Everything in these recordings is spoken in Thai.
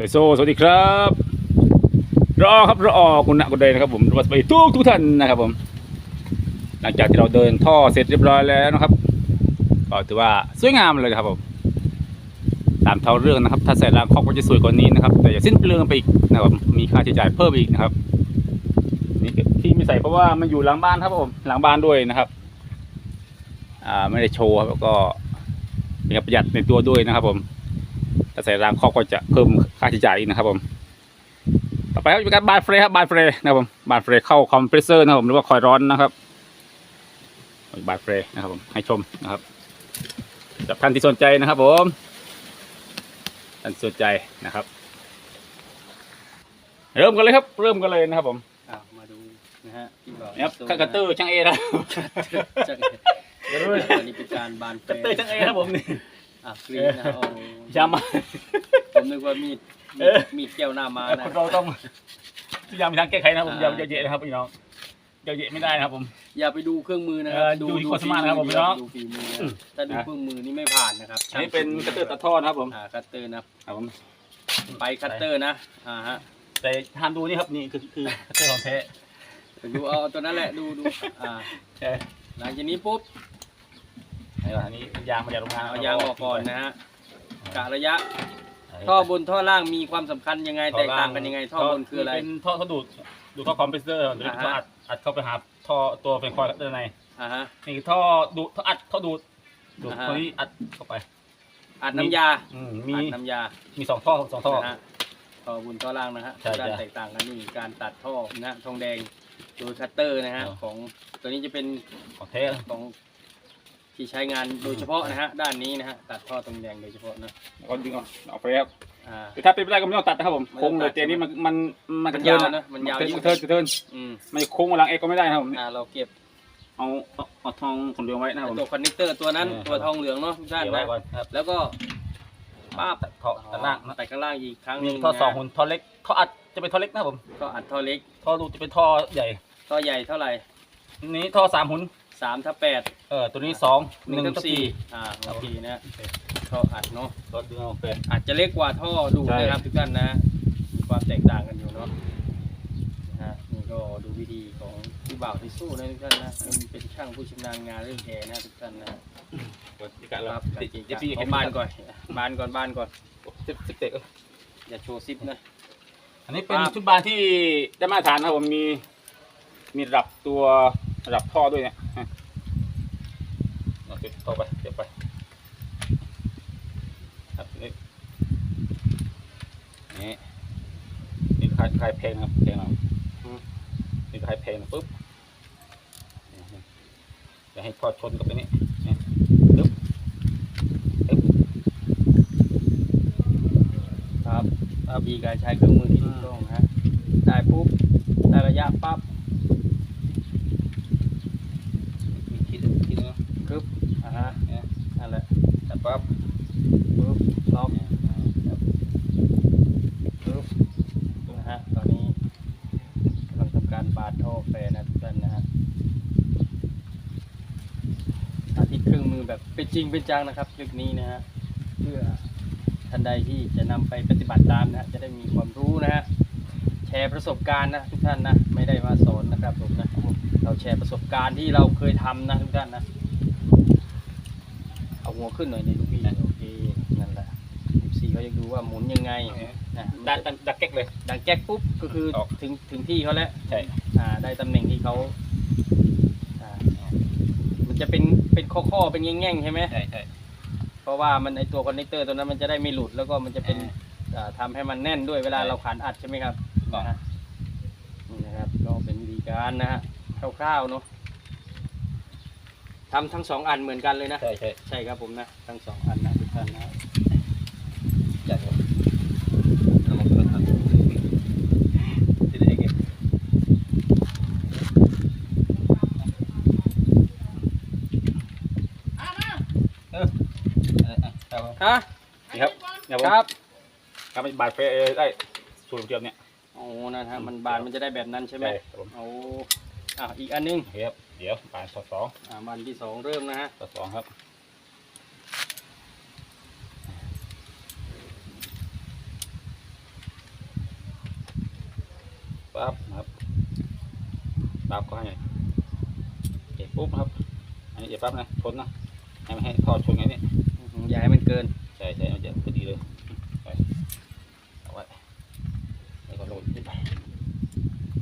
ไโซสวัสดีครับ รอครับรอคุณณะกุเดยนะครับผมสวัสดีทุกทุกท่านนะครับผม หลังจากที่เราเดินท่อเสร็จเรียบร้อยแล้วนะครับก็ถือว่าสวยงามเลยครับผมตามเท่าเรื่องนะครับ ถ้าใส่รางคอกก็จะสวยกว่านี้นะครับ แต่อย่าสิ้นเปลืองไปอีกนะครับมีค่าใช้จ่ายเพิ่มอีกนะครับนี่ที่ไม่ใส่เพราะว่ามันอยู่หลังบ้านครับผมหลังบ้านด้วยนะครับ อ่าไม่ได้โชว์ครับแล้วก็เป็นประหยัดในตัวด้วยนะครับผม ถ้าใส่รางคอกก็จะเพิ่มค่าใช้จ่ายอีกนะครับผมต่อไปครับเป็นการบานเฟรครับบานเฟรนะครับผมบานเฟรเข้าคอมเพรสเซอร์นะครับผมหรือว่าคอยร้อนนะครับบานเฟรนะครับผมให้ชมนะครับสำหรับท่านที่สนใจนะครับผมท่านสนใจนะครับ เริ่มกันเลยครับ เริ่มกันเลยนะครับผมอะมาดูนะฮะที่บอกนี่ครับคัตเตอร์ช่างเอนะจังอันนี้เป็นการบานเฟคัตเตอร์ช่างเอครับผมนี่ อะกรีนนะฮะโอ้ยามาผมนึกว่ามีดเออมีดแก้วหน้ามานะคนเราต้องพยายามมีทางแก้ไขนะครับผมอย่าอ่าอย่าเยอะนะครับพี่น้องอย่าเยอะไม่ได้นะครับผม อย่าไปดูเครื่องมือนะครัเออดูที่โฆษณานะครับผมพี่น้อง ดูฝีมือนะถ้าดูเครื่องมือนี่ไม่ผ่านนะครับอันนี้เป็นคัตเตอร์ตัดท่อนะครับผมอ่าคัตเตอร์นะครับครับผมไปคัตเตอร์นะอ่าฮะแต่ห้ามดูนี่ครับนี่คือคือคัตเตอร์ของแท้ดูเอาตัวนั้นแหละดูดูอ่าใช่หลังจากนี้ปุ๊บไห นวะอันนี้ยางมาจากโรงงานเอายางออกก่อนนะฮะกะระยะ ท่อบนท่อล่างมีความสำคัญยังไง แตกต่างกันยังไง ท่อบนคืออะไร เป็นท่อท่อดูดดูดท่อคอมเพรสเซอร์หรืออ่าฮะท่ออัดอัดเข้าไปหาท่อตัวเป็นคอยด้านใน อ่าฮะ นี่คือท่อดูดท่ออัดท่อดูดดูดอ่าฮะ ตัวนี้อัดเข้าไปอัดน้ำยาอืมมีอัดน้ำยา มีสองท่อสองท่อ นะฮะท่อบนท่อล่างนะฮะใช่การใช่แตกต่างกันนี่การตัดท่อนะฮะทองแดงโดยคัตเตอร์นะฮะ อ๋อ ของตัวนี้จะเป็นของแท้ ของ ที่ใช้งานโดยเฉพาะนะฮะด้านนี้นะฮะตัดท่อทองแดงโดยเฉพาะนะแล้วก็ดึงออกออกไปครับอ่า คือถ้าเป็นไม่ได้ก็ไม่ต้องตัดนะครับผมไม่ต้องตัดโค้งเลยเตียนี้มันมันมันมันกระเทินยาวนะมันยาว กระยิ่งเทินกระเทินอืมไม่โค้งมาหลังเอกก็ไม่ได้นะครับผมอ่าเราเก็บเอาเอาเอาทองของเรืองไว้นะครับผม ตัวคอนเนคเตอร์ตัวนั้นเออตัวทองเหลืองเนาะทุกท่านเดี๋ยวไว้นะก่อน ครับแล้วก็ป้าบตัดท่อตัดล่างนะตัดข้างล่างอีกครั้งหมีนึ่งท่อสองนะหุ่นท่อเล็กท่ออัดจะเป็นท่อเล็กนะครับผมก็อัดท่อเล็กท่อดูดจะเป็นท่อใหญ่ท่อใหญ่เท่าไหร่นี้ท่อสามหุ่นสามทับแปด เออตัวนี้สองหนึ่งทับทับสี่สี่อ่าโอเคนะท่ออัดเนาะรถดึงเอาไปอาจจะเล็กกว่าท่อดูดใช่นะครับทุกท่านนะมีความแตกต่างกันอยู่เนาะนะฮะนี่ก็ดูวิธีของพี่บ่าวที่สู้นะทุกท่านนะเป็นเป็นช่างผู้ชำนาญงานเรื่องแอร์นะทุกท่านนะดีกันคแล้วรับติดจริงติดๆพี่เอาบานก่อนบานก่อนบานก่อนสิบสิบเตะอย่าโชว์ซิปนะอันนี้เป็นครับชุดบานที่ได้มาตรฐานนะครับผมมีมีระดับตัวระดับท่อด้วยเนี่ย ฮะเอาเก็บท่อไปเก็บไปครับนี่นี่นี่คลายคลายเพลงนะครับเพลงเรานี่คลายเพลงปุ๊บนี่นี่จะให้ท่อชนกับตัวนี้นี่ปึ๊บปึ๊บครับเอาบีการใช้เครื่องมือที่ถูกต้องนะฮะได้ปุ๊บได้ระยะปั๊บ มีคิดคิดนะ กึ๊บอ่าฮะ เนี่ย นั่นแหละ แต่ปั๊บ ปุ๊บล็อก เนี่ยครับ ปุ๊บนะฮะตอนนี้กำลังทำการบาดท่อแฟร์นะทุกท่านนะฮะสาธิตเครื่องมือแบบเป็น จริงเป็นจังนะครับคลิปนี้นะฮะเพื่อท่านใดที่จะนำไปปฏิบัติตามนะฮะจะได้มีความรู้นะฮะแชร์ประสบการณ์นะทุกท่านนะไม่ได้มาสอนนะครับผมนะเราแชร์ประสบการณ์ที่เราเคยทำนะทุกท่านนะเอาหัวขึ้นหน่อยในลูกพี่โอเคนั่นแหละ14เขาจะดูว่าหมุนยังไงนะดันดันดักเก๊กเลยดังแก๊กปุ๊บก็คือออกถึงถึงที่เขาแล้วใช่อ่าได้ตำแหน่งที่เขาอ่ามันจะเป็น เป็นข้อข้อๆเป็นแง่งๆใช่ไหมใช่ใช่เพราะว่ามันไอตัวคอนเนคเตอร์ตัวนั้นมันจะได้ไม่หลุดแล้วก็มันจะเป็นอ่าทำให้มันแน่นด้วยเวลาเราขันอัดใช่ไหมครับก็นะฮะนี่นะครับก็เป็นวิธีการนะฮะคร่าวๆเนาะทำทั้งสองอันเหมือนกันเลยนะ ใช่ใช่ใช่ครับผมนะ ทั้งสองอันนะทุกท่านนะ ใช่ครับแล้วมันก็ทำที่ไหนกันเออเออเออครับ ฮะนี่ครับเนี่ยผมครับครับเป็นบาดเฟเอได้สูตรเทียมเนี่ย โอ้นะฮะมันบานมันจะได้แบบนั้นใช่ไหมครับผม โอ้อะอีกอันนึงเครับเดี๋ยวบาดสอดสองอ่าวันที่สองเริ่มนะฮะสอดสองครับปั๊บนะครับปั๊บก็ให้เอกปุ๊บนะครับ อันนี้อย่าปั๊บนะชนนะให้มันให้ทอดชนไงนี่ อย่าให้มันเกิน ใช่ใช่มันจะพอดีเลยไปเอาไว้แล้วก็โรยขึ้นไป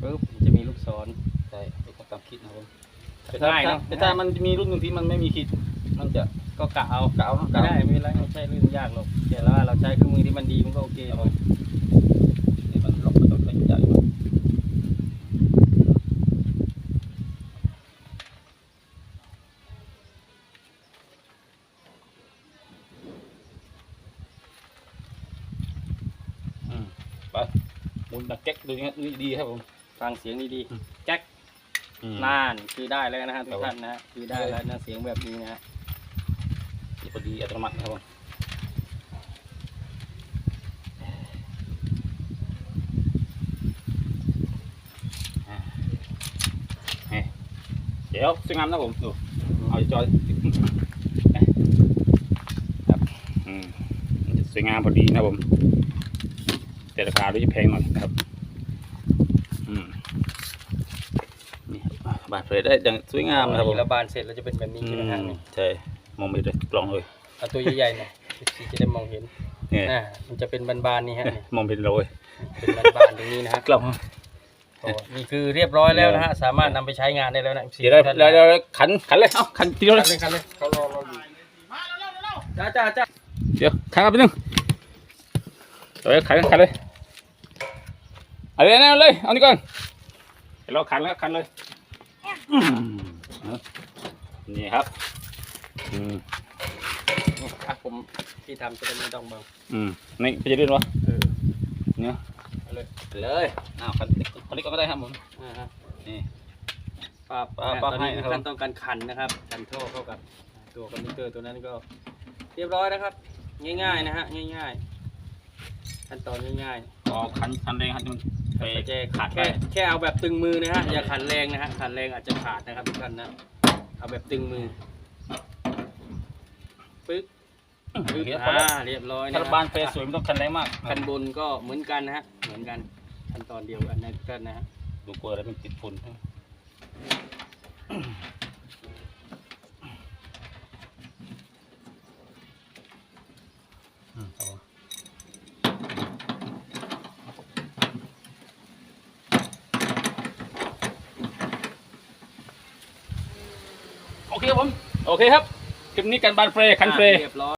ปุ๊บมันจะมีลูกศรใช่ทุกคนตามคิดนะครับผมง่ายเนอะ แต่ถ้ามันมีรุ่นหนึ่งที่มันไม่มีคิด มันจะก็กะเอาเก่าเนอะไม่เก่าได้ไม่เป็นไรไม่ใช่เรื่องยากหรอกแต่ละว่าเราใช้เครื่องมือที่มันดีมันก็โอเคครับผมนี่มันล็อกมันต้องใช้ใหญ่อยู่อืม ไปหมุนตะแก๊กดูนี่นี่ดีครับผมฟังเสียงดีอืมๆแจ็คอืม น่านคือได้แล้วนะฮะทุครักบท่านนะฮะคือได้แล้วนะเสียงแบบนี้นะฮะนี่พอดีอัตโนมัตินะครับผมอ่านี่เดี๋ยวสวยงามนะผมดูเอาจอยครับอืมมันจะสวยงามพอดีนะครับผม แต่ราคาดูจะแพงหน่อยนะครับอืมนี่ครับบาดเผยได้อย่างสวยงามนะครับผมระบานเสร็จแล้วจะเป็นแบบนี้อืใช่ไหมฮะมนี่ใช่มองไม่ได้กล่องเลย เอาตัวใหญ่ๆหน่อยที่จะได้มองเห็นเนี่ยนะมันจะเป็นบานๆนี่ฮะนี่มองไม่เห็นเลยเป็นบานๆตรงนี้นะฮะกล่องโอ้นี่คือเรียบร้อยแล้วนะฮะสามารถนำไปใช้งานได้แล้วนะเดี๋ยวได้ท่านเดี๋ยวเดี๋ยวขันขันเลยเอ้าขันทีเดียวคัเลนเลยยคันเลยเขารอเราอยู่จ้าจ้าจ้าเดี๋ยวขันกันไปหนึ่งเดี๋ยวขันขันเลย เอาเลยนะเอาเลย เอานี่ก่อนเดี๋ยวเราขันแล้วขันเลยอืมนี่ครับอืมอะผมที่ทำจะได้ไม่ต้องเบาอืมนี่ไปจะเรียนวะเออเนี่ยเอาเลยเลยอ้าวขันขันนี้ก็ได้ครับผมอ่าฮะนี่ปรับปรับนะปรับตอนนี้ให้คือครับขั้นตอนการขันนะครับขันท่อเข้ากับ ตัวคอมพิวเตอร์ตัวนั้นก็ เรียบร้อยนะครับ ง่ายๆนะฮะง่ายๆขั้นตอนง่ายอ๋อขันขันแรงครับมัน ไปๆแต่ขาดไปแค่แค่เอาแบบตึงมือนะฮะอย่าขันแรงนะฮะขันแรงอาจจะขาดนะครับทุกท่านนะเอาแบบตึงมือปึ๊บปึ๊บเดี๋ยวพอแล้วอ่าเรียบร้อยนะถ้าครับบ้านเฟซสวยไม่ต้องขันแรงมากขั้นบนก็เหมือนกันนะฮะเหมือนกันขั้นตอนเดียวกันนะทุกท่านนะฮะดูกลัวอะไรมันติดฝุ่นอืมครับผมโอ เคครับผม โอเคครับ คลิปนี้การบานเฟร์คันเฟรย์เรียบร้อย